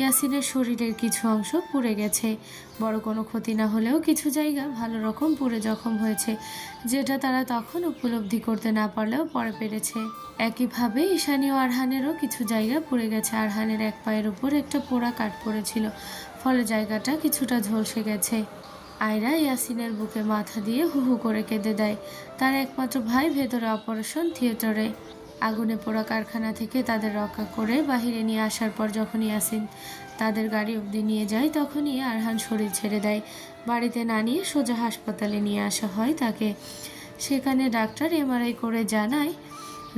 ইয়াসিনের শরীরের কিছু অংশ পুড়ে গেছে। বড় কোনো ক্ষতি না হলেও কিছু জায়গা ভালো রকম পুড়ে জখম হয়েছে, যেটা তারা তখন উপলব্ধি করতে না পারলেও পরে পেরেছে। একইভাবে ঈশানী ও আরহানেরও কিছু জায়গা পুড়ে গেছে। আরহানের এক পায়ের উপর একটা পোড়া কাঠ পড়েছিল, ফলে জায়গাটা কিছুটা ঝলসে গেছে। আয়রা ইয়াসিনের বুকে মাথা দিয়ে হু হু করে কেঁদে দেয়। তার একমাত্র ভাই ভেতরে অপারেশন থিয়েটারে। আগুনে পোড়া কারখানা থেকে তাদের রক্ষা করে বাহিরে নিয়ে আসার পর যখন ইয়াসিন তাদের গাড়ি অবধি নিয়ে যায়, তখনই আরহান শরীর ছেড়ে দেয়। বাড়িতে না নিয়ে সোজা হাসপাতালে নিয়ে আসা হয় তাকে। সেখানে ডাক্তার এমআরআই করে জানায়,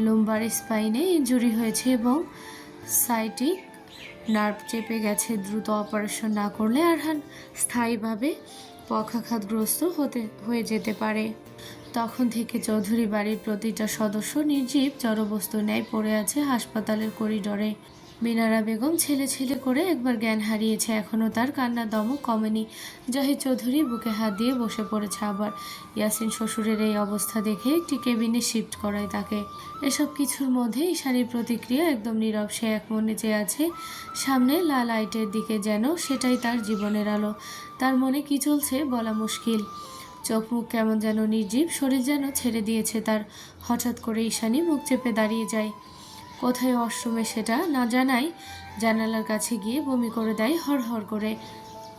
লুম্বার স্পাইনে ইঞ্জুরি হয়েছে এবং সাইটিক নার্ভ চেপে গেছে। দ্রুত অপারেশন না করলে আরহান স্থায়ীভাবে পক্ষাঘাতগ্রস্ত হতে, হয়ে যেতে পারে। তখন থেকে চৌধুরী বাড়ির প্রতিটা সদস্য নির্জীব, জড়বস্তু ন্যায় পড়ে আছে হাসপাতালের করিডরে। মিনারা বেগম ছেলে ছেলে করে একবার জ্ঞান হারিয়েছে এখনও তার কান্না দমক কমেনি। জাহিদ চৌধুরী বুকে হাত দিয়ে বসে পড়েছে আবার। ইয়াসিন শ্বশুরের এই অবস্থা দেখে একটি কেবিনে শিফট করায় তাকে। এসব কিছুর মধ্যে ঈশানীর প্রতিক্রিয়া একদম নীরব, সে এক মনে চেয়ে আছে, সামনে লাল আইটের দিকে যেন সেটাই তার জীবনের আলো। তার মনে কি চলছে বলা মুশকিল। চোখ মুখ কেমন যেন নির্জীব, শরীর যেন ছেড়ে দিয়েছে তার। হঠাৎ করে ঈশানি মুখ চেপে দাঁড়িয়ে যায়। কোথায় অশ্রমে সেটা না জানাই, জানালার কাছে গিয়ে বমি করে দেয় হর হর করে।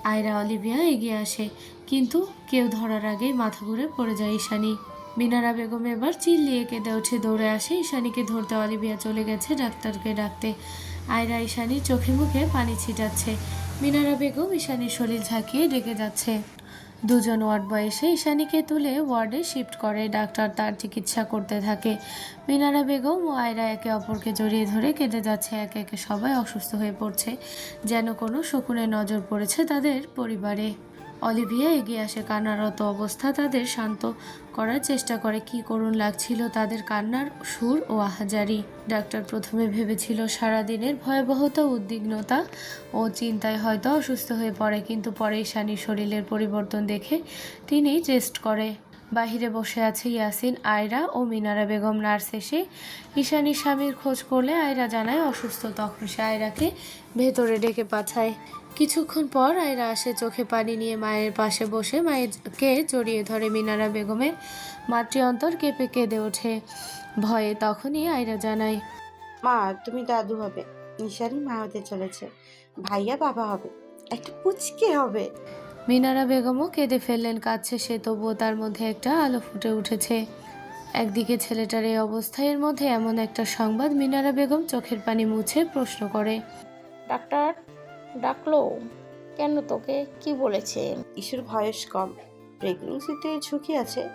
আয়রা অলিভিয়া এগিয়ে আসে, কিন্তু কেউ ধরার আগেই মাথা ঘুরে পড়ে যায় ঈশানী। মিনারা বেগম এবার চিল্লিয়ে কেঁদে উঠে দৌড়ে আসে, ঈশানীকে ধরতে অলিভিয়া চলে গেছে ডাক্তারকে ডাকতে। আয়রা ঈশানীর চোখে মুখে পানি ছিটাচ্ছে। মিনারা বেগম ঈশানীর শরীর ঝাঁকিয়ে ডেকে যাচ্ছে। দুজন ওয়ার্ড বয় এসে ঈশানীকে তুলে ওয়ার্ডে শিফট করে। ডাক্তার তার চিকিৎসা করতে থাকে। মিনারা বেগম ও আয়রা একে অপরকে জড়িয়ে ধরে কেঁদে যাচ্ছে। একে একে সবাই অসুস্থ হয়ে পড়ছে। যেন কোনো শকুনের নজর পড়েছে তাদের পরিবারে। অলিভিয়া এগিয়ে আসে। কান্নারত অবস্থা তাদের শান্ত করার চেষ্টা করে কি করুণ লাগছিল তাদের কান্নার সুর ও আহাজারি। ডাক্তার প্রথমে ভেবেছিল সারাদিনের ভয়াবহতা উদ্বিগ্নতা ও চিন্তায় হয়তো অসুস্থ হয়ে পড়ে, কিন্তু পরে ঈশানীর শরীরের পরিবর্তন দেখে তিনি চেস্ট করে। বাহিরে বসে আছে ইয়াসিন, আয়রা ও মিনারা বেগম নার্স এসে ঈশানীর স্বামীর খোঁজ করলে আয়রা জানায় অসুস্থ তখন সে আয়রাকে ভেতরে ডেকে পাঠায়। কিছুক্ষণ পর আয়রা আসে চোখে পানি নিয়ে মায়ের পাশে বসে মায়েরকে জড়িয়ে ধরে মিনারা বেগমের মাতৃ অন্তর কেঁপে কেঁদে ওঠে। ভয়ে তখনই আয়রা জানায়, মা, তুমি দাদু হবে। নিশানি মা হতে চলেছে। ভাইয়া বাবা হবে। একটা পুচকে হবে। মিনারা বেগমও কেঁদে ফেললেন কাঁদছে সে তবুও তার মধ্যে একটা আলো ফুটে উঠেছে। একদিকে ছেলেটার এই অবস্থায় এর মধ্যে এমন একটা সংবাদ মিনারা বেগম চোখের পানি মুছে প্রশ্ন করে। ডাক্তার ডাকলো। কেন তোকে? কি বলেছে? ইস্যুর বয়স কম। প্রেগনেন্সিতে ঝুঁকি আছে।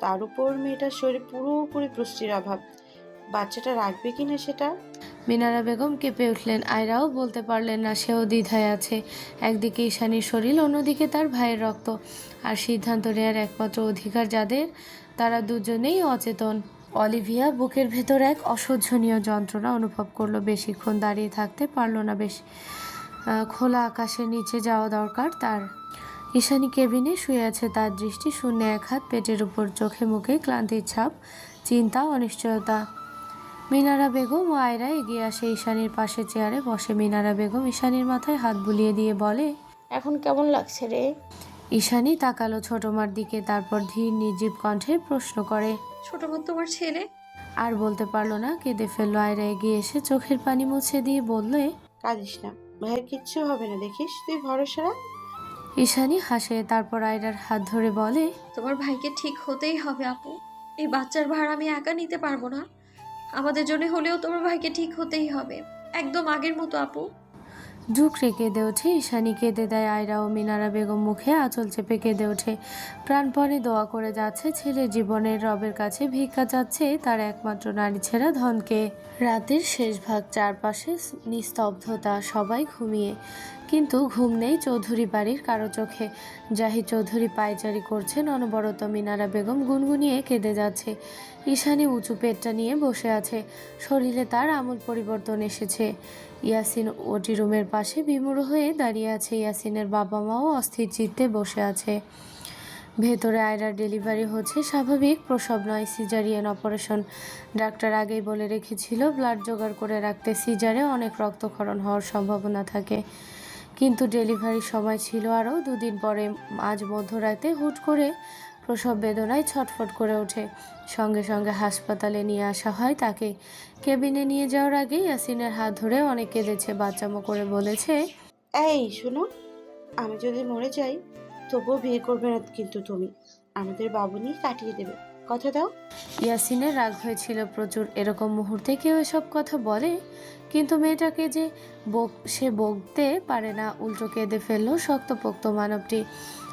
তার উপর মেয়েটার শরীরে পুরোপুরি পুষ্টির অভাব। বাচ্চাটা রাখবে কিনা সেটা? মিনারা বেগম কেঁপে উঠলেন। আয়রাও বলতে পারলেন না, সেও দ্বিধায় আছে। একদিকে ঈশানীর শরীর, অন্যদিকে তার ভাইয়ের রক্ত। আর সিদ্ধান্ত নেয়ার একমাত্র অধিকার যাদের, তারা দুজনেই অচেতন। অলিভিয়া বুকের ভেতর এক অসহ্যনীয় যন্ত্রণা অনুভব করল। বেশিক্ষণ দাঁড়িয়ে থাকতে পারল না বেশ। খোলা আকাশের নিচে যাওয়া দরকার তার। ঈশানী কেবিনে শুয়ে আছে। তার দৃষ্টি শূন্য এক হাত, পেটের উপর চোখে মুখে ক্লান্তির ছাপ, চিন্তা, অনিশ্চয়তা। মিনারা বেগম ও আয়রা এগিয়ে আসে ঈশানির পাশে চেয়ারে। বসে মিনারা বেগম ঈশানীর মাথায় হাত বুলিয়ে দিয়ে বলে এখন কেমন লাগছে রে? ঈশানি তাকালো ছোট মার দিকে তারপর ধীর নির্জীব কণ্ঠে প্রশ্ন করে ছোট বোন তোমার ছেলে? আর বলতে পারল না কেঁদে ফেলল আয়রা এগিয়ে এসে চোখের পানি মুছে দিয়ে বললে কাঁদিস না ভাইয়ের কিচ্ছু হবে না দেখিস তুই ভরসা রাখ। ঈশানি হাসে তারপর আয়রার হাত ধরে বলে তোমার ভাইকে ঠিক হতেই হবে আপু। এই বাচ্চার ভার আমি একা নিতে পারব না। আমাদের জন্য হলেও তোমার ভাইকে ঠিক হতেই হবে। একদম আগের মতো, আপু। ঢুকরে কেঁদে ওঠে, ঈশানি কেঁদে দেয়, আয়রা ও মিনারা বেগম মুখে আঁচল চেপে কেঁদে ওঠে। প্রাণপণে দোয়া করে যাচ্ছে ছেলের জীবনের রবের কাছে ভিক্ষা যাচ্ছে তার একমাত্র নারী ছেড়া ধনকে। রাতের শেষ ভাগ চারপাশে নিস্তব্ধতা, সবাই ঘুমিয়ে। কিন্তু ঘুম নেই চৌধুরী বাড়ির কারও চোখে। জাহিদ চৌধুরী পায়চারি করছেন, অনবরত মিনারা বেগম গুনগুনিয়ে কেঁদে যাচ্ছে। ঈশানী উঁচু পেটটা নিয়ে বসে আছে। শরীরে তার আমূল পরিবর্তন এসেছে। ইয়াসিন ওটি রুমের পাশে বিমূঢ় হয়ে দাঁড়িয়ে আছে। ইয়াসিনের বাবা মাও অস্থির চিত্তে বসে আছে। ভেতরে আয়রার ডেলিভারি হচ্ছে স্বাভাবিক, প্রসব নয়, সিজারিয়ান অপারেশন। ডাক্তার আগেই বলে রেখেছিল, ব্লাড জোগাড় করে রাখতে সিজারে অনেক রক্তক্ষরণ হওয়ার সম্ভাবনা থাকে। কিন্তু ডেলিভারির সময় ছিল আরও দুদিন পরে। আজ মধ্যরাতে হুট করে প্রসব বেদনায় ছটফট করে ওঠে। সঙ্গে সঙ্গে হাসপাতালে নিয়ে আসা হয় তাকে। কেবিনে নিয়ে যাওয়ার আগে ইয়াসিনের হাত ধরে অনেক কেঁদেছে বাচ্চামো করে বলেছে এই শোনো আমি যদি মরে যাই তবুও বিয়ে করবে না কিন্তু তুমি। আমাদের বাবু নিয়ে কাটিয়ে দেবে। কথা দাও। ইয়াসিনের রাগ হয়েছিল প্রচুর। এরকম মুহূর্তে কেউ এসব কথা বলে কিন্তু মেয়েটাকে যে বক সে বকতে পারে না। উল্টো কেঁদে ফেলল শক্তপোক্ত মানবটি।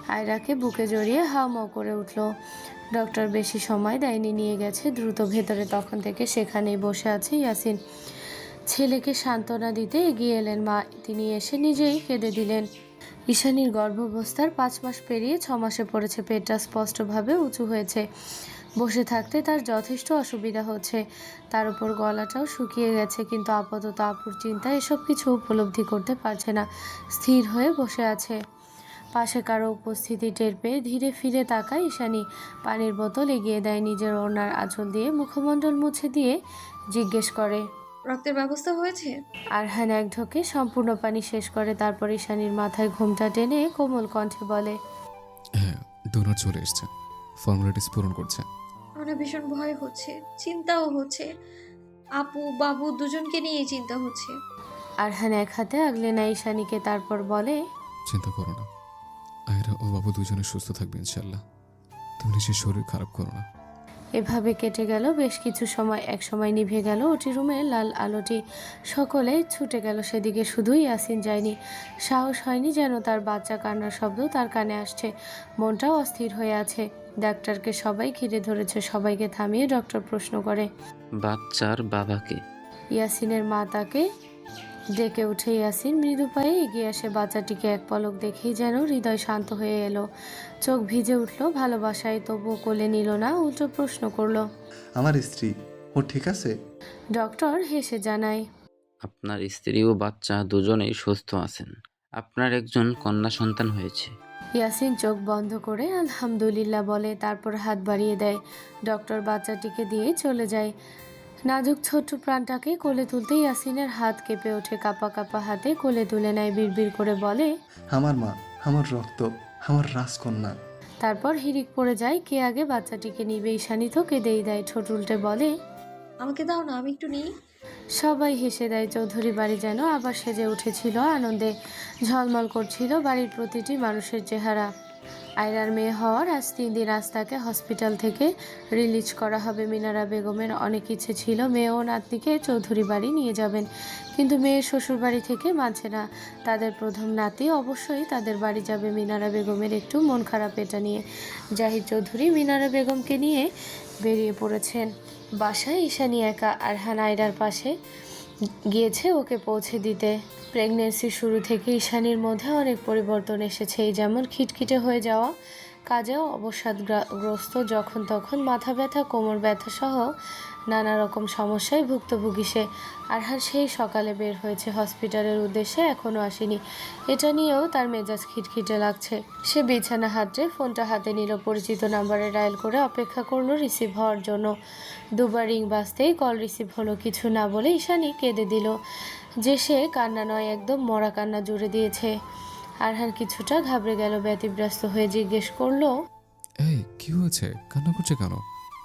আয়রাকে বুকে জড়িয়ে হাওমাও করে উঠল। ডক্টর বেশি সময় দেয়নি, নিয়ে গেছে দ্রুত ভেতরে। তখন থেকে সেখানেই বসে আছে ইয়াসিন। ছেলেকে সান্ত্বনা দিতে এগিয়ে এলেন মা। তিনি এসে নিজেই কেঁদে দিলেন। ঈশানীর গর্ভাবস্থার পাঁচ মাস পেরিয়ে ছ মাসে পড়েছে। পেটটা স্পষ্টভাবে উঁচু হয়েছে। বসে থাকতে তার যথেষ্ট অসুবিধা হচ্ছে। তার উপর গলাটাও শুকিয়ে গেছে, কিন্তু আপাতত আপুর চিন্তা এসব কিছু উপলব্ধি করতে পারছে না। স্থির হয়ে বসে আছে। পাশে কারও উপস্থিতি টের পেয়ে ধীরে ফিরে তাকায় ঈশানী। পানির বোতল এগিয়ে দেয় নিজের ওড়নার আঁচল দিয়ে মুখমণ্ডল মুছে দিয়ে জিজ্ঞেস করে রক্তের ব্যবস্থা হয়েছে? আরহান এক ঢোকে সম্পূর্ণ পানি শেষ করে তারপর ঈশানীর মাথায় ঘুমটা টেনে কোমল কণ্ঠে বলে হ্যাঁ ডোনার চলে এসছে। ফর্মালিটিস পূরণ করছে। আমার ভীষণ ভয় হচ্ছে চিন্তাও হচ্ছে। আপু বাবু দুজনকে নিয়েই চিন্তা হচ্ছে। আরহান এক হাতে আগলে না ঈশানীকে তারপর বলে চিন্তা করো না। আয়রা ও বাবু দুজনে সুস্থ থাকবে ইনশাল্লাহ তুমি নিজের শরীর খারাপ করো না। এভাবে কেটে গেল বেশ কিছু সময় এক সময় নিভে গেল ওটি রুমে লাল আলোটি সকলে ছুটে গেল সেদিকে শুধুই ইয়াসিন যায়নি। সাহস হয়নি যেন তার বাচ্চা কান্নার শব্দ তার কানে আসছে। মনটাও অস্থির হয়ে আছে। ডাক্তারকে সবাই ঘিরে ধরেছে সবাইকে থামিয়ে ডক্টর প্রশ্ন করে বাচ্চার বাবাকে। ইয়াসিনের মা তাকে ডেকে উঠে ইয়াসিন মৃদু পায়ে এগিয়ে আসে। বাচ্চাটিকে এক পলক দেখেই যেন হৃদয় শান্ত হয়ে এলো। চোখ ভিজে উঠল ভালোবাসায় তবুও কোলে নিল না উল্টো প্রশ্ন করল আমার স্ত্রী ও ঠিক আছে? ডক্টর হেসে জানায় আপনার স্ত্রী ও বাচ্চা দুজনেই সুস্থ আছেন। আপনার একজন কন্যা সন্তান হয়েছে। ইয়াসিন চোখ বন্ধ করে আলহামদুলিল্লাহ বলে তারপর হাত বাড়িয়ে দেয়। ডক্টর বাচ্চাটিকে দিয়ে চলে যায়। নাজুক ছোট্ট প্রাণটাকে কোলে তুলতে ইয়াসিনের হাত কেঁপে ওঠে কাপা কাপা হাতে কোলে তুলে নেয় বিড়বিড় করে বলে আমার মা আমার রক্ত আমার রাজকন্যা। তারপর হিরিক পড়ে যায় কে আগে বাচ্চাটিকে নিবে ঈশানি তো কেঁদেই দেয় ঠোঁট উল্টে বলে আমাকে দাও না আমি একটু নিই। সবাই হেসে দেয় চৌধুরী বাড়ি যেন আবার সেজে উঠেছিল আনন্দে। ঝলমল করছিল বাড়ির প্রতিটি মানুষের চেহারা। আয়রার মেয়ে হওয়ার আজ তিন দিন আজ তাকে হসপিটাল থেকে রিলিজ করা হবে। মিনারা বেগমের অনেক ইচ্ছে ছিল মেয়ে ও নাতনিকে চৌধুরী বাড়ি নিয়ে যাবেন। কিন্তু মেয়ের শ্বশুর বাড়ি থেকে মানছে না। তাদের প্রথম নাতি অবশ্যই তাদের বাড়ি যাবে মিনারা বেগমের একটু মন খারাপ এটা নিয়ে। জাহিদ চৌধুরী মিনারা বেগমকে নিয়ে বেরিয়ে পড়েছেন। বাসায় ঈশানী একা, আরহান আয়রার পাশে। গিয়েছে ওকে পৌঁছে দিতে। প্রেগনেন্সি শুরু থেকে ঈশানির মধ্যে অনেক পরিবর্তন এসেছে, এই যেমন খিটখিটে হয়ে যাওয়া, কাজেও অবসাদগ্রস্ত যখন তখন মাথা ব্যথা, কোমর ব্যথা সহ নানা রকম সমস্যায় ভুক্তভোগী সে। আর আরহান সেই সকালে বের হয়েছে হসপিটালের উদ্দেশ্যে এখনও আসেনি। এটা নিয়েও তার মেজাজ খিটখিটে লাগছে। সে বিছানা হাতে, ফোনটা হাতে নিল, পরিচিত নাম্বারে ডায়াল করে অপেক্ষা করল রিসিভ হওয়ার জন্য। দুবার রিং বাজতেই কল রিসিভ হলো কিছু না বলে ঈশানী কেঁদে দিল, যে সে কান্না নয়, একদম মরা কান্না জুড়ে দিয়েছে। আর আরহান কিছুটা ঘাবড়ে গেল, ব্যতিব্যস্ত হয়ে জিজ্ঞেস করল, এই, কি হয়েছে? কান্না করছে কেন?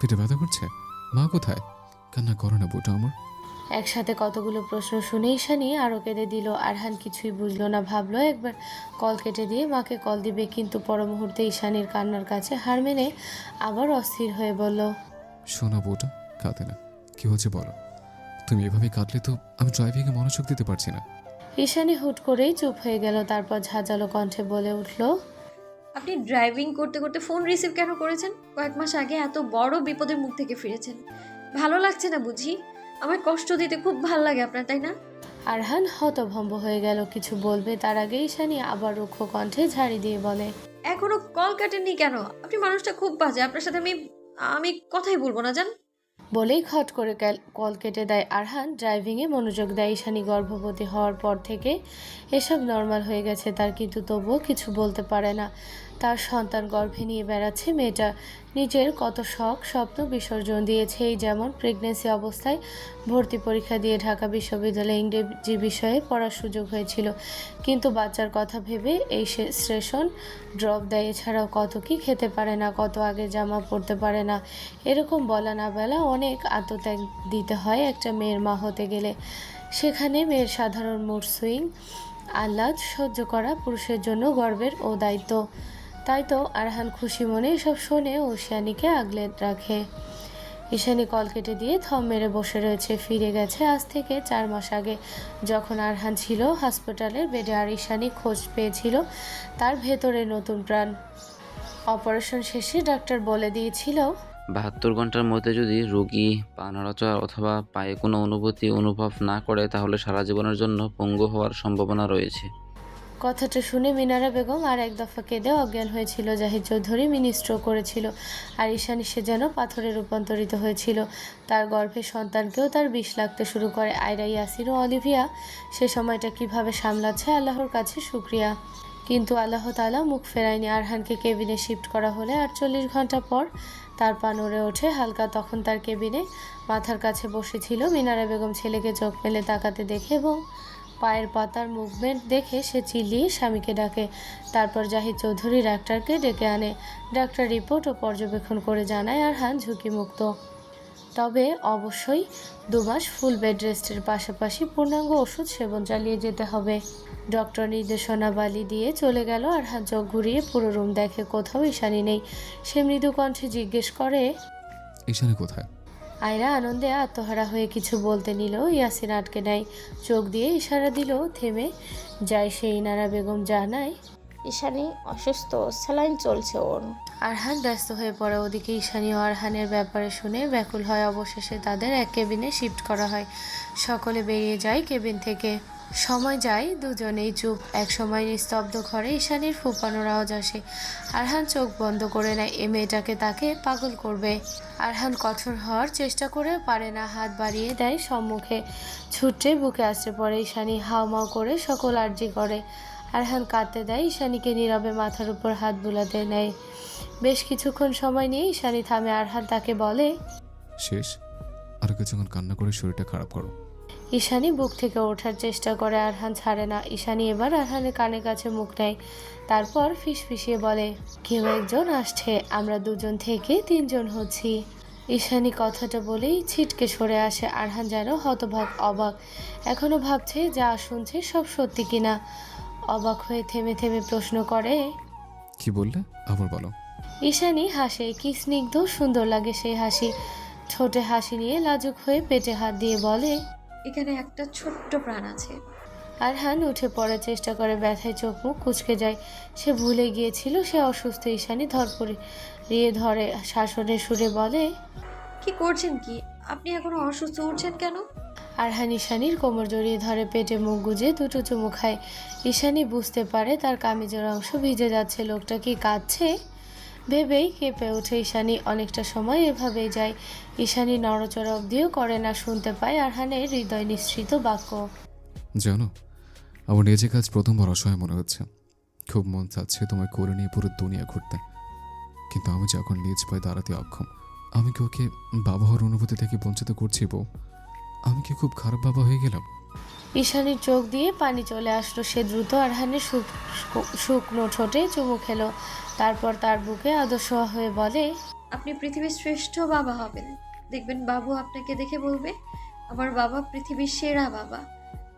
পেটে ব্যথা করছে? মা কোথায়? কান্না করো না বউটা আমার। একসাথে কতগুলো প্রশ্ন শুনে ঈশানী আরও কেঁদে দিল। আরহান কিছুই বুঝলো না ভাবলো একবার কল কেটে দিয়ে মাকে কল দিবে কিন্তু পর মুহূর্তে ঈশানীর কান্নার কাছে হার মেনে আবার অস্থির হয়ে বলল শোনা বউটা কাঁদে না। কি হচ্ছে বলো? তুমি এভাবে কাঁদলে তো আমি ড্রাইভিংয়ে মনোযোগ দিতে পারছি না। ঈশানি হুট করেই চুপ হয়ে গেল তারপর ঝাঁঝালো কণ্ঠে বলে উঠল আপনি ড্রাইভিং করতে করতে ফোন রিসিভ কেন করেছেন? কয়েক মাস আগে এত বড় বিপদের মুখ থেকে ফিরেছেন। ভালো লাগছে না বুঝি? আমার কষ্ট দিতে খুব ভালো লাগে আপনার তাই না? আরহান হতভম্ব হয়ে গেল। কিছু বলবে তার আগেই ঈশানী আবার রুক্ষ কণ্ঠে ঝাড়ি দিয়ে বলে এখনও কল কাটেননি কেন? আপনি মানুষটা খুব বাজে। আপনার সাথে আমি আমি কথাই বলব না জান? বলেই খট করে কল কেটে দেয়। আরহান ড্রাইভিংয়ে মনোযোগ দেয়। ঈশানী গর্ভবতী হওয়ার পর থেকে এসব নর্মাল হয়ে গেছে তার, কিন্তু তবুও কিছু বলতে পারে না। তার সন্তান গর্ভে নিয়ে বেড়াচ্ছে মেয়েটা। নিজের কত শখ, স্বপ্ন বিসর্জন দিয়েছে। এই যেমন প্রেগনেন্সি অবস্থায় ভর্তি পরীক্ষা দিয়ে ঢাকা বিশ্ববিদ্যালয়ে ইংরেজি বিষয়ে পড়ার সুযোগ হয়েছিল। কিন্তু বাচ্চার কথা ভেবে এই সে- সেশন ড্রপ দেয়। এছাড়াও কত কি খেতে পারে না, কত আগে জামা পরতে পারে না, এরকম বলা না বেলা অনেক আত্মত্যাগ দিতে হয় একটা মেয়ের মা হতে গেলে। সেখানে মেয়ের সাধারণ মুড সুইং আহ্লাদ সহ্য করা পুরুষের জন্য গর্বের ও দায়িত্ব। তাই তো আরহান খুশি মনে এসব শোনে ও আগলে রাখে। ঈশানী কল কেটে দিয়ে থম মেরে বসে রয়েছে, ফিরে গেছে আজ থেকে চার মাস আগে। যখন আরহান ছিল হাসপাতালের বেডে আর ঈশানী খোঁজ পেয়েছিল তার ভেতরে নতুন প্রাণ। অপারেশন শেষে ডাক্তার বলে দিয়েছিল, বাহাত্তর ঘণ্টার মধ্যে যদি রোগী পা অথবা পায়ে কোনো অনুভূতি অনুভব না করে, তাহলে সারা জীবনের জন্য পঙ্গু হওয়ার সম্ভাবনা রয়েছে। কথাটা শুনে মিনারা বেগম আর এক দফা কেঁদে অজ্ঞান হয়েছিল। জাহিদ চৌধুরী মিনিস্ট্র করেছিল আর ঈশানী সে যেন পাথরে রূপান্তরিত হয়েছিল। তার গর্ভে সন্তানকেও তার বিষ লাগতে শুরু করে। আয়রা ইয়াসিন ও অলিভিয়া সে সময়টা কীভাবে সামলাচ্ছে আল্লাহর কাছে শুক্রিয়া। কিন্তু আল্লাহ তালা মুখ ফেরায়নি। আরহানকে কেবিনে শিফট করা হলে আটচল্লিশ ঘণ্টা পর তার পা নড়ে ওঠে। হালকা তখন তার কেবিনে মাথার কাছে বসেছিল মিনারা বেগম। ছেলেকে চোখ মেলে তাকাতে দেখে এবং পায়ের পাতার মুভমেন্ট দেখে সে চিল্লিয়ে স্বামীকে ডাকে। তারপর জাহিদ চৌধুরী ডাক্তারকে ডেকে আনে। ডাক্তার রিপোর্ট ও পর্যবেক্ষণ করে জানায় আরহান ঝুঁকিমুক্ত। তবে অবশ্যই দুমাস ফুল বেড রেস্টের পাশাপাশি পূর্ণাঙ্গ ওষুধ সেবন চালিয়ে যেতে হবে। ডক্টর নির্দেশনাবালি দিয়ে চলে গেল আর হাত চোখ ঘুরিয়ে পুরো রুম দেখে কোথাও ঈশানি নেই। সে মৃদু কণ্ঠে জিজ্ঞেস করে, ঈশানী কোথায়? আয়রা আনন্দে আত্মহারা হয়ে কিছু বলতে নিল। ইয়াসিন আটকে নেয় চোখ দিয়ে ইশারা দিল থেমে যায় সেই নারা বেগম জানায় ঈশানি অসুস্থ স্যালাইন চলছে ওর। আরহান ব্যস্ত হয়ে পড়ে। ওদিকে ঈশানি ও আরহানের ব্যাপারে শুনে ব্যাকুল হয়। অবশেষে তাদের এক কেবিনে শিফট করা হয়। সকলে বেরিয়ে যায় কেবিন থেকে। সময় যায়, দুজনেই চুপ। এক সময় নিস্তব্ধ ঘরে ঈশানীর ফুপানোর আওয়াজ আসে। আরহান চোখ বন্ধ করে নেয়, এ মেয়েটাকে তাকে পাগল করবে। আরহান কঠোর হওয়ার চেষ্টা করে পারে না, হাত বাড়িয়ে দেয় সম্মুখে। ছুটে বুকে আসতে পড়ে ঈশানী, হাওমাও করে সকল আর্জি করে। আরহান কাঁদতে দেয়, ঈশানীকে নীরবে মাথার উপর হাত বুলাতে নেয়। বেশ কিছুক্ষণ সময় নিয়ে ঈশানী থামে। আরহান তাকে বলে, শেষ, আর কিছুক্ষণ কান্না করে শরীরটা খারাপ করো। ঈশানী বুক থেকে ওঠার চেষ্টা করে আরহান ছাড়ে না। ঈশানী এবার আরহানের কানের কাছে মুখ নেয়। তারপর ফিস ফিসিয়ে বলে কেউ একজন আসছে আমরা দুজন থেকে তিনজন হচ্ছি। ঈশানী কথাটা বলেই ছিটকে সরে আসে। আরহান যেন হতভাগ অবাক। এখনও ভাবছে যা শুনছে সব সত্যি কিনা। অবাক হয়ে থেমে থেমে প্রশ্ন করে কি বললে? আবার বলো। ঈশানী হাসে কি স্নিগ্ধ সুন্দর লাগে সেই হাসি। ঠোঁটে হাসি নিয়ে লাজুক হয়ে পেটে হাত দিয়ে বলে এখানে একটা ছোট্ট প্রাণ আছে। আর আরহান উঠে পড়ার চেষ্টা করে ব্যথায় চোখ মুখ কুচকে যায়। সে ভুলে গিয়েছিল সে অসুস্থ ঈশানী ধরপড়ে রিয়ে ধরে শাসনের সুরে বলে কি করছেন কি? আপনি এখনও অসুস্থ উঠছেন কেন? আর আরহান ঈশানীর কোমর জড়িয়ে ধরে পেটে মুখ গুজে দুটো চুমু খায়। ঈশানী বুঝতে পারে তার কামিজের অংশ ভিজে যাচ্ছে। লোকটা কি কাঁদছে? ভেবেই কেঁপে ওঠে ঈশানী। অনেকটা সময় এভাবেই যায়। ঈশানী নড়চড়া অবধিও করে না শুনতে পায় আরহানের হৃদয় নিঃসৃত বাক্য। জানো, আমার নিজের কাজ প্রথমবার অসহায় মনে হচ্ছে। খুব মন চাচ্ছে তোমায় করে নিয়ে পুরো দুনিয়া ঘুরতে। কিন্তু আমি যখন নিজ পায়ে দাঁড়াতে অক্ষম, আমি কি ওকে বাবা হওয়ার অনুভূতি থেকে বঞ্চিত করছি বউ? আমি কি খুব খারাপ বাবা হয়ে গেলাম? ঈশানীর চোখ দিয়ে পানি চলে আসলো। সে দ্রুত আরহানের শুক- শুকনো ঠোঁটে চুমু খেলো। তারপর তার বুকে আদর্শ হয়ে বলে, আপনি পৃথিবীর শ্রেষ্ঠ বাবা হবেন। দেখবেন বাবু আপনাকে দেখে বলবে, আমার বাবা পৃথিবীর সেরা বাবা।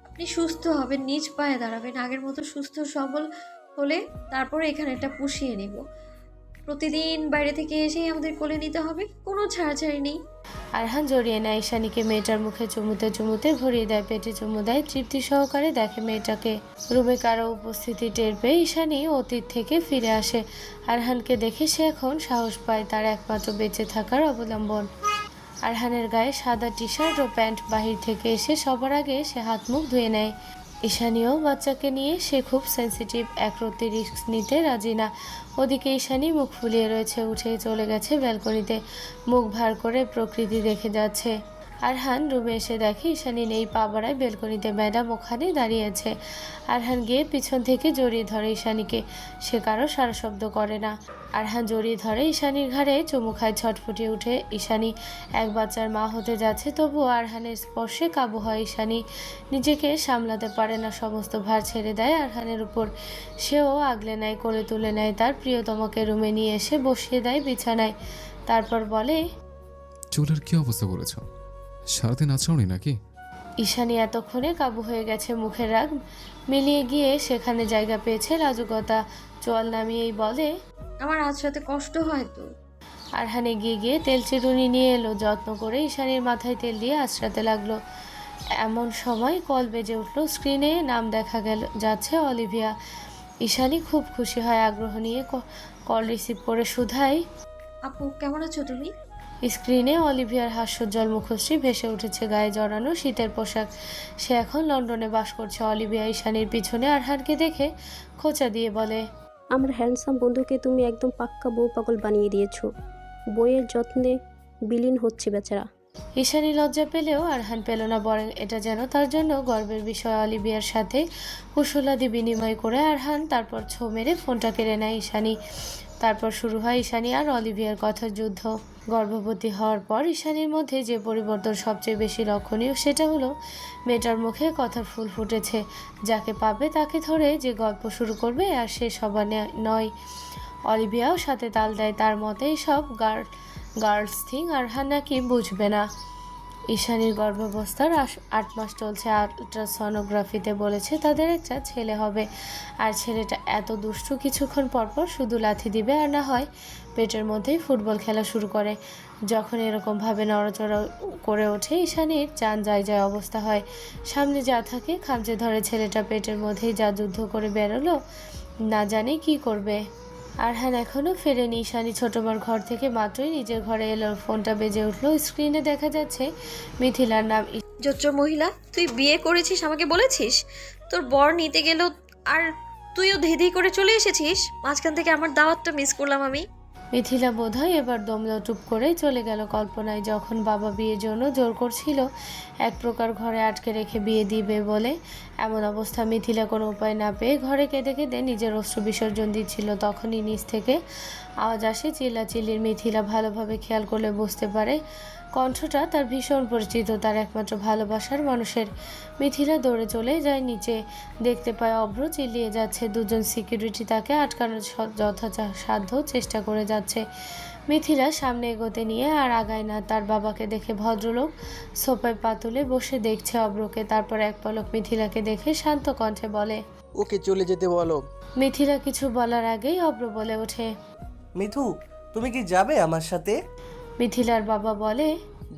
আপনি সুস্থ হবেন, নিজ পায়ে দাঁড়াবেন, আগের মতো সুস্থ, সবল হলে তারপরে এখানে একটা পুষিয়ে নিব। প্রতিদিন বাইরে থেকে এসেই আমাদের কোলে নিতে হবে। কোনো ছাড়াছাড়ি নেই। আরহান জড়িয়ে নেয় ঈশানীকে। মেয়েটার মুখে চুমুতে চুমুতে ভরিয়ে দেয় পেটে চুমু দেয়। তৃপ্তি সহকারে দেখে মেয়েটাকে রুমে কারও উপস্থিতি টের পেয়ে ঈশানী অতীত থেকে ফিরে আসে। আরহানকে দেখে সে এখন সাহস পায় তার একমাত্র বেঁচে থাকার অবলম্বন। আরহানের গায়ে সাদা টি শার্ট ও প্যান্ট বাহির থেকে এসে সবার আগে সে হাত মুখ ধুয়ে নেয়। ঈশানীও বাচ্চাকে নিয়ে সে খুব সেন্সিটিভ একরত্তি রিস্ক নিতে রাজি না। ওদিকে ঈশানী মুখ ফুলিয়ে রয়েছে উঠে চলে গেছে ব্যালকনিতে মুখ ভার করে প্রকৃতি দেখে যাচ্ছে। আরহান রুমে এসে দেখে ঈশানী নেই পা বাড়ায় বেলকনিতে ম্যাডাম ওখানে দাঁড়িয়ে আছে। আরহান গিয়ে পিছন থেকে জড়িয়ে ধরে ঈশানীকে। সে কারও সারা শব্দ করে না। আরহান জড়িয়ে ধরে ঈশানীর ঘাড়ে, চুমু খায়, ছটফটিয়ে উঠে। ঈশানী এক বাচ্চার মা হতে যাচ্ছে তবুও আরহানের স্পর্শে কাবু হয় ঈশানী। নিজেকে সামলাতে পারে না, সমস্ত ভার ছেড়ে দেয় আরহানের উপর। সেও আগলে নেয় করে তুলে নেয়, তার প্রিয়তমকে রুমে নিয়ে এসে বসিয়ে দেয় বিছানায়। তারপর বলে, চুলের কি অবস্থা করেছ সারাদিন আচরণই নাকি? ঈশানী এতক্ষণে কাবু হয়ে গেছে মুখের রাগ। মিলিয়ে গিয়ে সেখানে জায়গা পেয়েছে রাজুকতা। চোয়াল নামিয়েই বলে আমার আজ রাতে কষ্ট হয় তো। আরহান এগিয়ে গিয়ে তেল চিরুনি নিয়ে এলো। যত্ন করে ঈশানীর মাথায় তেল দিয়ে আশ্রাতে লাগল। এমন সময় কল বেজে উঠল স্ক্রিনে নাম দেখা গেল যাচ্ছে অলিভিয়া। ঈশানী খুব খুশি হয় আগ্রহ নিয়ে ক- কল রিসিভ করে শুধাই আপু কেমন আছো তুমি? স্ক্রিনে অলিভিয়ার হাস্যজ্জ্বল মুখশ্রী ভেসে উঠেছে গায়ে জড়ানো শীতের পোশাক। সে এখন লন্ডনে বাস করছে অলিভিয়া ঈশানীর পিছনে। আরহানকে দেখে খোঁচা দিয়ে বলে আমার হ্যান্ডসাম বন্ধুকে তুমি একদম পাক্কা বউ পাগল বানিয়ে দিয়েছ। বইয়ের যত্নে বিলীন হচ্ছে বেচারা। ঈশানী লজ্জা পেলেও আরহান পেল না বরং এটা যেন তার জন্য গর্বের বিষয়। অলিভিয়ার সাথে কুশলাদি বিনিময় করে আরহান তারপর ছো মেরে ফোনটা কেড়ে নেয় ঈশানী। তারপর শুরু হয় ঈশানি আর অলিভিয়ার কথার যুদ্ধ গর্ভবতী হওয়ার পর ঈশানির মধ্যে যে পরিবর্তন সবচেয়ে বেশি লক্ষণীয় সেটা হলো মেয়েটার মুখে কথার ফুল ফুটেছে। যাকে পাবে তাকে ধরে যে গল্প শুরু করবে আর সে সবার নয়। অলিভিয়াও সাথে তাল দেয়, তার মতে সব গার্ল গার্লস থিং আরহান নাকি বুঝবে না। ঈশানীর গর্ভাবস্থার আট মাস চলছে। আলট্রাসনোগ্রাফিতে বলেছে, তাদের একটা ছেলে হবে। আর ছেলেটা এত দুষ্টু, কিছুক্ষণ পরপর শুধু লাথি দিবে আর না হয় পেটের মধ্যেই ফুটবল খেলা শুরু করে। যখন এরকমভাবে নড়াচড়া করে ওঠে, ঈশানীর চান যায় যায় অবস্থা হয়। সামনে যা থাকে খামচে ধরে ছেলেটা পেটের মধ্যেই যা যুদ্ধ করে বেরোলো, না জানে কি করবে। আরহান এখনও ফেরেনি। ঈশানি ছোটোমার ঘর থেকে মাত্রই নিজের ঘরে এলো। ফোনটা বেজে উঠল। স্ক্রিনে দেখা যাচ্ছে মিথিলার নাম জোচ্চ মহিলা, তুই বিয়ে করেছিস আমাকে বলেছিস? তোর বর নিতে গেল আর তুইও ধেধি করে চলে এসেছিস? মাঝখান থেকে আমার দাওয়াতটা মিস করলাম আমি। মিথিলা বোধহয় এবার দমলো টুপ করে চলে গেল। কল্পনায় যখন বাবা বিয়ের জন্য জোর করছিল, এক প্রকার ঘরে আটকে রেখে বিয়ে দিবে বলে এমন অবস্থা মিথিলা কোনো উপায় না পেয়ে ঘরে কেঁদে কেঁদে নিজের অস্ত্র বিসর্জন দিচ্ছিল। তখনই নিচ থেকে আওয়াজ আসে, চিল্লাচিল্লির মিথিলা ভালোভাবে খেয়াল করলে বুঝতে পারে কণ্ঠটা তার ভীষণ পরিচিত তার একমাত্র ভালোবাসার মানুষের। মিথিলা দৌড়ে চলে যায় নিচে। দেখতে পায় অভ্র চিল্লিয়ে যাচ্ছে। দুজন সিকিউরিটি তাকে আটকানোর যথাসাধ্য চেষ্টা করে যাচ্ছে। মিথিলা সামনে এগোতে নিয়ে আর আগায় না। তার বাবাকে দেখে ভদ্রলোক সোফায় পা তুলে বসে দেখছে অভ্রকে। তারপর এক পলক মিথিলাকে দেখে শান্ত কণ্ঠে বলে ওকে চলে যেতে বলো। মিথিলা কিছু বলার আগেই অভ্র বলে ওঠে মিথু তুমি কি যাবে আমার সাথে? মিথিলার বাবা বলে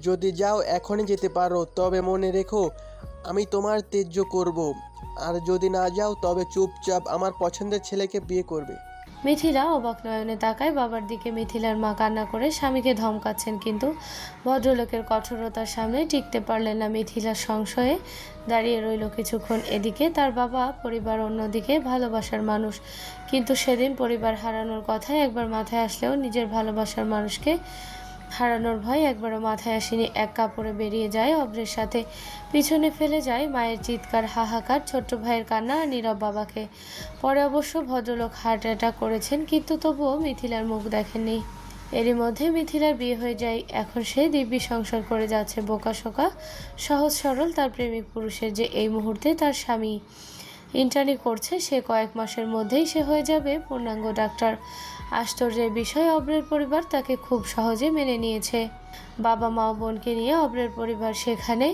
যদি যাও এখনই যেতে পারো তবে মনে রেখো আমি তোমার তেজ্য করব। আর যদি না যাও তবে চুপচাপ আমার পছন্দের ছেলেকে বিয়ে করবে। মিথিলা অবাক নয়নে তাকায় বাবার দিকে। মিথিলার মা কান্না করে স্বামীকে ধমকাচ্ছেন কিন্তু ভদ্রলোকের কঠোরতার সামনে টিকতে পারলেন না মিথিলার সংশয়ে। দাঁড়িয়ে রইল কিছুক্ষণ এদিকে। তার বাবা পরিবার অন্যদিকে ভালোবাসার মানুষ। কিন্তু সেদিন পরিবার হারানোর কথায় একবার মাথায় আসলেও নিজের ভালোবাসার মানুষকে হারানোর ভয় একবারও মাথায় আসেনি। এক কাপড়ে বেরিয়ে যায় অব্রের সাথে। পিছনে ফেলে যায় মায়ের চিৎকার, হাহাকার, ছোট্ট ভাইয়ের কান্না আর নীরব বাবাকে। পরে অবশ্য ভদ্রলোক হার্ট অ্যাটাক করেছেন, কিন্তু তবুও মিথিলার মুখ দেখেননি। এরই মধ্যে মিথিলার বিয়ে হয়ে যায়। এখন সে দিব্যি সংসার করে যাচ্ছে বোকা শোকা, সহজ সরল তার প্রেমিক পুরুষের যে এই মুহূর্তে তার স্বামী। ইন্টার্নি করছে সে কয়েক মাসের মধ্যেই সে হয়ে যাবে পূর্ণাঙ্গ ডাক্তার। আশ্চর্যের বিষয় অব্রের পরিবার তাকে খুব সহজে মেনে নিয়েছে। বাবা মা বোনকে নিয়ে অব্রের পরিবার সেখানে।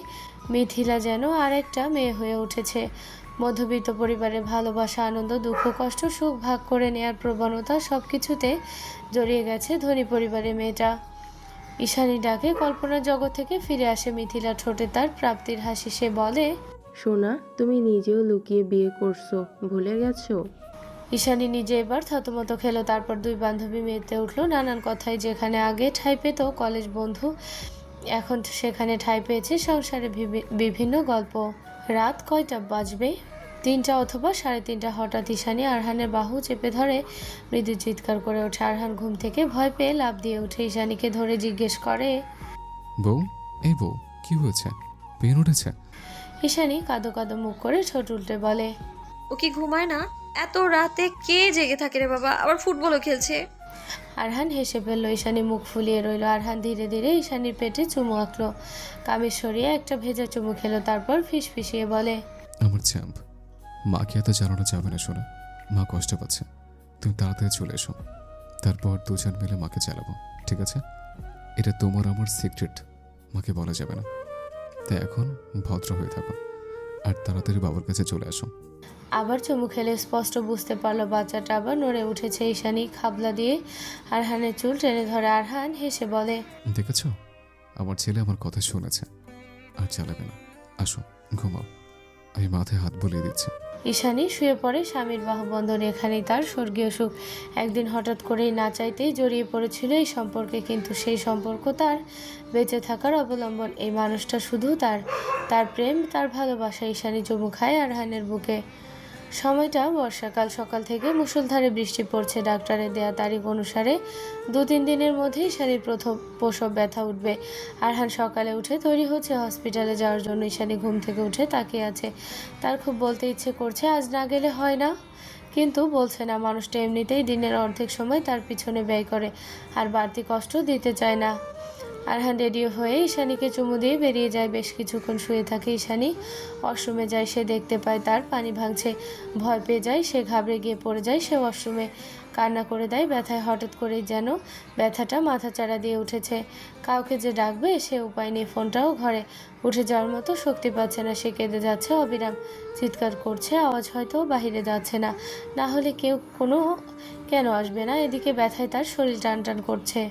মিথিলা যেন আরেকটা মেয়ে হয়ে উঠেছে। মধ্যবিত্ত পরিবারের ভালোবাসা, আনন্দ, দুঃখ, কষ্ট, সুখ ভাগ করে নেয়ার প্রবণতা সব কিছুতে জড়িয়ে গেছে ধনী পরিবারের মেয়েটা। ঈশানী ডাকে কল্পনার জগৎ থেকে ফিরে আসে মিথিলা ঠোঁটে তার প্রাপ্তির হাসি। সে বলে, সোনা, তুমি নিজেও লুকিয়ে বিয়ে করছ, ভুলে গেছো? ঈশানী নিজে এবার থতমত খেলো তারপর দুই বান্ধবী মেতে উঠল নানান কথায়। যেখানে আগে ঠাঁই পেত কলেজ বন্ধু এখন সেখানে ঠাঁই পেয়েছে সংসারে বিভিন্ন গল্প। রাত কয়টা বাজবে? তিনটা অথবা সাড়ে তিনটা। হঠাৎ ঈশানী আরহানের বাহু চেপে ধরে মৃদু চিৎকার করে ওঠে। আরহান ঘুম থেকে ভয় পেয়ে লাভ দিয়ে উঠে। ঈশানীকে ধরে জিজ্ঞেস করে বউ এই বউ কি কি হয়েছে? পেন উঠেছে? ঈশানী কাদো কাদো মুখ করে ছোট উল্টে বলে ও কি ঘুমায় না? এত রাতে কে জেগে থাকে রে বাবা? আবার ফুটবলও খেলছে। আরহান হেসে ফেলল ঈশানী মুখ ফুলিয়ে রইল। আরহান ধীরে ধীরে ঈশানীর পেটে চুমু আঁকলো। কামিজ সরিয়ে একটা ভেজা চুমু খেলো তারপর ফিস ফিসিয়ে বলে আমার চ্যাম্প মাকে এত জানানো যাবে না শোনা। মা কষ্ট পাচ্ছে। তুমি তাড়াতাড়ি চলে এসো। তারপর দুজন মিলে মাকে চালাবো ঠিক আছে? এটা তোমার আমার সিক্রেট। মাকে বলা যাবে না। তাই এখন ভদ্র হয়ে থাকো। আর তাড়াতাড়ি বাবার কাছে চলে আসো। আবার চুমু খেলে স্পষ্ট বুঝতে পারল বাচ্চাটা আবার নড়ে উঠেছে ঈশানী খাবলা দিয়ে। আরহানের চুল টেনে ধরে আরহান হেসে বলে দেখেছ? আমার ছেলে আমার কথা শুনেছে। আর চালাবে না। আসো ঘুমাও। আমি মাথায় হাত বুলিয়ে দিচ্ছি। ঈশানী শুয়ে পড়ে স্বামীর বাহুবন্ধন এখানেই তার স্বর্গীয় সুখ। একদিন হঠাৎ করেই না চাইতেই জড়িয়ে পড়েছিল এই সম্পর্কে কিন্তু সেই সম্পর্ক তার বেঁচে থাকার অবলম্বন। এই মানুষটা শুধু তার তার প্রেম তার ভালোবাসা। ঈশানি চুমু খায় আরহানের বুকে। সময়টা বর্ষাকাল সকাল থেকে মুষলধারে বৃষ্টি পড়ছে। ডাক্তারের দেয়া তারিখ অনুসারে দু তিন দিনের মধ্যেই ঈশানীর প্রথম প্রসব ব্যথা উঠবে। আরহান সকালে উঠে তৈরি হচ্ছে হসপিটালে যাওয়ার জন্য ঈশানী ঘুম থেকে উঠে তাকিয়ে আছে। তার খুব বলতে ইচ্ছে করছে, আজ না গেলে হয় না। কিন্তু বলছে না, মানুষটা এমনিতেই দিনের অর্ধেক সময় তার পিছনে ব্যয় করে। আর বাড়তি কষ্ট দিতে চায় না। আরহান রেডিও হয়ে ঈশানীকে চুমু দিয়ে বেরিয়ে যায় বেশ কিছুক্ষণ শুয়ে থাকে ঈশানী। ওয়াশরুমে যায়, সে দেখতে পায় তার পানি ভাঙছে। ভয় পেয়ে যায়, সে ঘাবড়ে গিয়ে পড়ে যায়, সে ওয়াশরুমে কান্না করে দেয়। ব্যথায় হঠাৎ করেই যেন ব্যথাটা মাথাচাড়া দিয়ে উঠেছে। কাউকে যে ডাকবে, সে উপায় নেই, ফোনটাও ঘরে উঠে যাওয়ার মতো শক্তি পাচ্ছে না। সে কেঁদে যাচ্ছে, অবিরাম চিৎকার করছে, আওয়াজ হয়তো বাহিরে যাচ্ছে না। না হলে কেউ কোনো কেন আসবে না, এদিকে ব্যথায় তার শরীর টান টান করছে।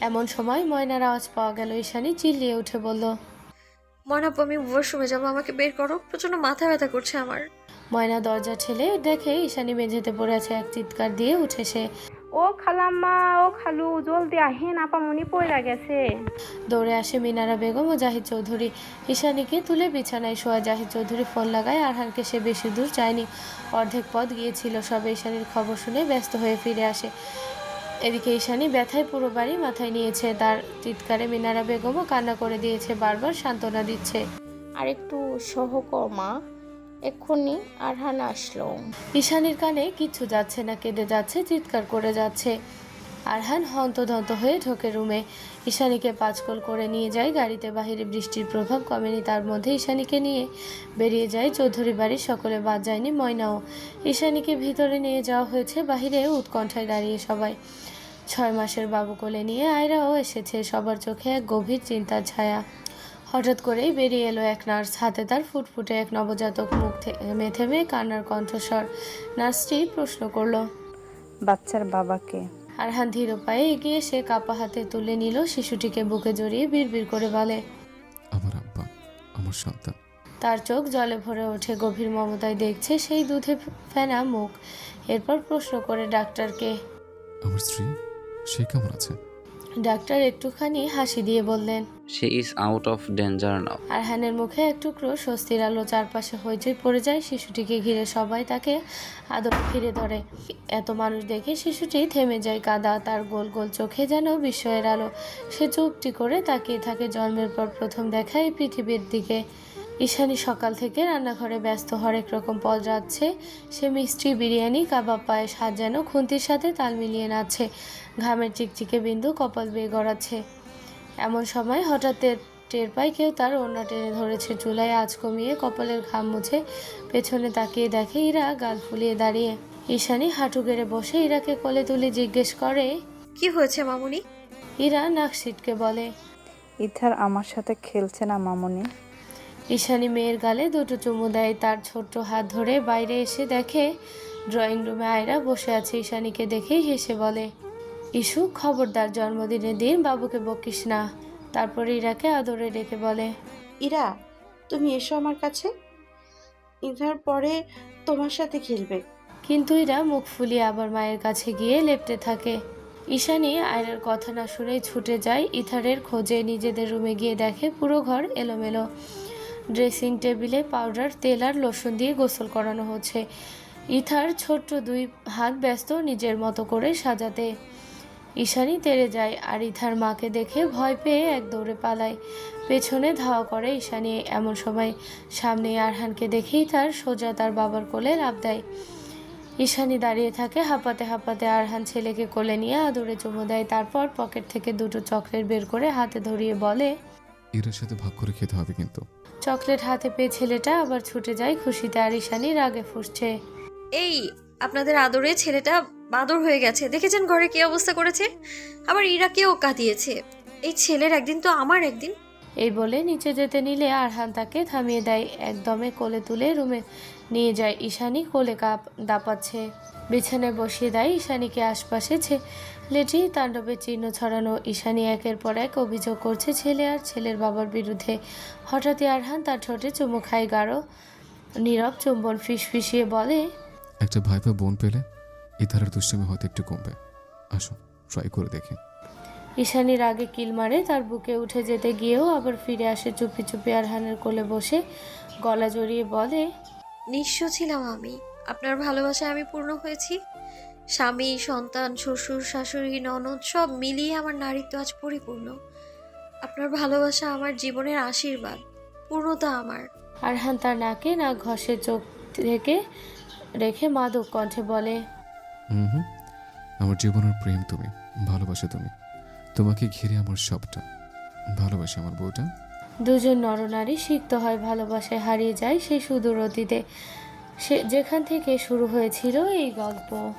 এমন সময় ময়নার আওয়াজ পাওয়া গেল ঈশানী চিল্লিয়ে উঠে বলল মনাপু আমি ওয়াশরুমে যাব আমাকে বের করো। প্রচণ্ড মাথা ব্যথা করছে আমার। ময়না দরজা ঠেলে দেখে ঈশানী মেঝেতে পড়ে আছে এক চিৎকার দিয়ে উঠে সে। ও খালাম্মা ও খালু জলদি আহেন আপামনি পয়রা গেছে। দৌড়ে আসে মিনারা বেগম ও জাহিদ চৌধুরী। ঈশানীকে তুলে বিছানায় শোয়া জাহিদ চৌধুরী ফোন লাগায় আরহানকে সে বেশি দূর যায়নি অর্ধেক পথ গিয়েছিল সবে ঈশানীর খবর শুনে ব্যস্ত হয়ে ফিরে আসে। এদিকে ঈশানী ব্যথায় পুরো বাড়ি মাথায় নিয়েছে। তার চিৎকারে মিনারা বেগমও কান্না করে দিয়েছে বারবার সান্ত্বনা দিচ্ছে। আর একটু সহক মা এক্ষুনি আরহান আসলো। ঈশানীর কানে কিচ্ছু যাচ্ছে না কেঁদে যাচ্ছে চিৎকার করে যাচ্ছে। আরহান হন্তদন্ত হয়ে ঢোকে রুমে। ঈশানীকে পাঁচকল করে নিয়ে যায় গাড়িতে বাহিরে বৃষ্টির প্রভাব কমেনি তার মধ্যে। ঈশানীকে নিয়ে বেরিয়ে যায় চৌধুরী বাড়ির সকলে বাদ যায়নি ময়নাও। ঈশানীকে ভিতরে নিয়ে যাওয়া হয়েছে বাহিরে উৎকণ্ঠায় দাঁড়িয়ে সবাই। ছয় মাসের বাবু কোলে নিয়ে আয়রাও এসেছে। সবার চোখে এক গভীর চিন্তার ছায়া। হঠাৎ করেই বেরিয়ে এলো এক নার্স। হাতে তার ফুটফুটে এক নবজাতক মুখ থেমে থেমে কান্নার কণ্ঠস্বর। নার্সটি প্রশ্ন করল বাচ্চার বাবাকে আরহান ধীর পায়ে এগিয়ে সে কাপা হাতে তুলে নিল। শিশুটিকে বুকে জড়িয়ে বিড়বিড় করে বলে আমার আব্বা আমার সন্তান। তার চোখ জলে ভরে ওঠে। গভীর মমতায় দেখছে সেই দুধে ফেনা মুখ। এরপর প্রশ্ন করে ডাক্তারকে আমার স্ত্রী? সে কেমন আছে? ডাক্তার একটুখানি হাসি দিয়ে বললেন she is out of danger now আরহানের মুখে এক টুকরো স্বস্তির আলো চারপাশে হইচই পড়ে যায়। শিশুটিকে ঘিরে সবাই তাকে আদর ফিরে ধরে। এত মানুষ দেখে শিশুটি থেমে যায় কাদা তার গোল গোল চোখে যেন বিস্ময়ের আলো। সে চুপটি করে তাকিয়ে থাকে জন্মের পর প্রথম দেখা এই পৃথিবীর দিকে। ঈশানি সকাল থেকে রান্নাঘরে ব্যস্ত হরেক রকম পদ রাঁধছে। সে মিষ্টি বিরিয়ানি কাবাব পায়েস হাত যেন খুন্তির সাথে তাল মিলিয়ে নাচছে। ঘামের চিকচিকে বিন্দু কপাল বেয়ে গড়াচ্ছে। এমন সময় হঠাৎ টের- টের পায় কেউ তার ওড়না টেনে ধরেছে চুলায় আঁচ কমিয়ে কপালের ঘাম মুছে পেছনে তাকিয়ে দেখে ইরা গাল ফুলিয়ে দাঁড়িয়ে। ঈশানি হাঁটু গেড়ে বসে ইরাকে কোলে তুলে জিজ্ঞেস করে কি হয়েছে মামুনি? ইরা নাক সিটকে বলে ইথার আমার সাথে খেলছে না মামনি। ঈশানি মেয়ের গালে দুটো চুমু দেয় তার ছোট্ট হাত ধরে বাইরে এসে দেখে ড্রয়িং রুমে আয়রা বসে আছে। ঈশানিকে দেখেই হেসে বলে ইস্যু খবরদার জন্মদিনের দিন বাবুকে বকিস না। তারপরে ইরাকে আদরে ডেকে বলে ইরা তুমি এসো আমার কাছে। ইধার পরে তোমার সাথে খেলবে। কিন্তু এরা মুখ ফুলিয়ে আবার মায়ের কাছে গিয়ে লেপটে থাকে। ঈশানী আয়রার কথা না শুনেই ছুটে যায় ইথারের খোঁজে। নিজেদের রুমে গিয়ে দেখে পুরো ঘর এলোমেলো। ড্রেসিং টেবিলে পাউডার তেল আর লোশন দিয়ে গোসল করানো হচ্ছে। ইথার ছোট্ট দুই হাত ব্যস্ত নিজের মতো করে সাজাতে। ঈশানী তেড়ে যায় আর ইথার মাকে দেখে ভয় পেয়ে এক দৌড়ে পালায়। পেছনে ধাওয়া করে ঈশানি এমন সময় সামনে আরহানকে দেখেই তার সোজা তার বাবার কোলে লাভ দেয়। ঈশানি দাঁড়িয়ে থাকে হাঁপাতে হাঁপাতে আরহান ছেলেকে কোলে নিয়ে আদুরে চুমু দেয় তারপর পকেট থেকে দুটো চকলেট বের করে হাতে ধরিয়ে বলে এটার সাথে ভাগ করে খেতে হবে কিন্তু। চকলেট হাতে পেয়ে ছেলেটা আবার ছুটে যায় খুশিতে আর ঈশানী রাগে ফুসছে। এই আপনাদের আদরে ছেলেটা বাদর হয়ে গেছে। দেখেছেন ঘরে কি অবস্থা করেছে? আবার ইরাকেও কাঁদিয়েছে। এই ছেলের একদিন তো আমার একদিন। এই বলে নিচে যেতে নিলে আরহান তাকে থামিয়ে দেয়। একদমে কোলে তুলে রুমে নিয়ে যায়। ঈশানী কোলে কাপ দাপাচ্ছে। বিছানায় বসিয়ে দেয় ঈশানীকে আশপাশে ছেলেটি তাণ্ডবের চিহ্ন ছড়ানো। ঈশানী একের পর এক অভিযোগ করছে ছেলে আর ছেলের বাবার বিরুদ্ধে। হঠাৎই আরহান তার ঠোঁটে চুমু খায় গাঢ় নীরব চুম্বন ফিস ফিসিয়ে বলে একটা ভাইপা বোন পেলে? এই ধারার দুষ্টামি হয়তো একটু কমবে। আসো ট্রাই করে দেখি। ঈশানীর আগে কিল মারে তার বুকে উঠে যেতে গিয়েও আবার ফিরে আসে চুপি চুপি আরহানের কোলে বসে। গলা জড়িয়ে বলে নিঃস্ব ছিলাম আমি। আপনার ভালোবাসায় আমি পূর্ণ হয়েছি। স্বামী সন্তান শ্বশুর শাশুড়ি ননদ সব মিলিয়ে আমার নারীত্ব আজ পরিপূর্ণ। আপনার ভালোবাসা আমার জীবনের আশীর্বাদ পূর্ণতা আমার। আরহান তার নাকে না ঘষে চোখ থেকে রেখে মাদক কণ্ঠে বলে হুম আমার জীবনের প্রেম তুমি, ভালোবাসো তুমি। তোমাকে ঘিরে আমার সবটা। ভালোবাসে আমার বউটা। দুজন নরনারী সিক্ত হয় ভালোবাসায় হারিয়ে যায় সেই সুদূর অতীতে। সে যেখান থেকে শুরু হয়েছিল এই গল্প।